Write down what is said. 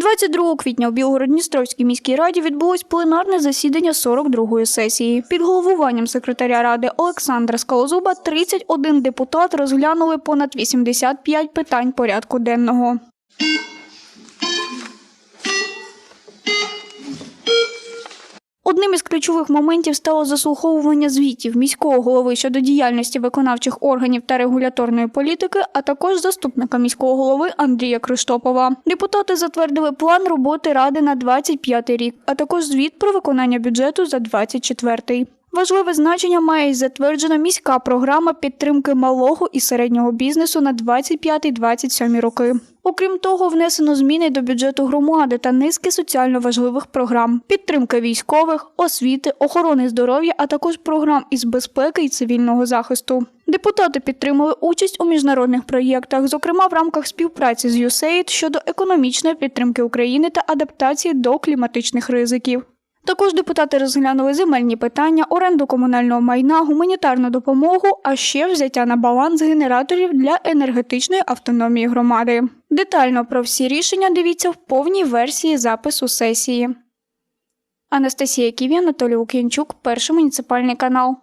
22 квітня у Білгород-Дністровській міській раді відбулось пленарне засідання 42-ї сесії. Під головуванням секретаря ради Олександра Скалозуба 31 депутат розглянули понад 85 питань порядку денного. Одним із ключових моментів стало заслуховування звітів міського голови щодо діяльності виконавчих органів та регуляторної політики, а також заступника міського голови Андрія Криштопова. Депутати затвердили план роботи ради на 25 рік, а також звіт про виконання бюджету за 24 Важливе значення має й затверджена міська програма підтримки малого і середнього бізнесу на 25-27 роки. Окрім того, внесено зміни до бюджету громади та низки соціально важливих програм: підтримки військових, освіти, охорони здоров'я, а також програм із безпеки і цивільного захисту. Депутати підтримали участь у міжнародних проєктах, зокрема в рамках співпраці з USAID щодо економічної підтримки України та адаптації до кліматичних ризиків. Також депутати розглянули земельні питання, оренду комунального майна, гуманітарну допомогу, а ще взяття на баланс генераторів для енергетичної автономії громади. Детально про всі рішення дивіться в повній версії запису сесії. Анастасія Ківі, Анатолій Укінчук, перший муніципальний канал.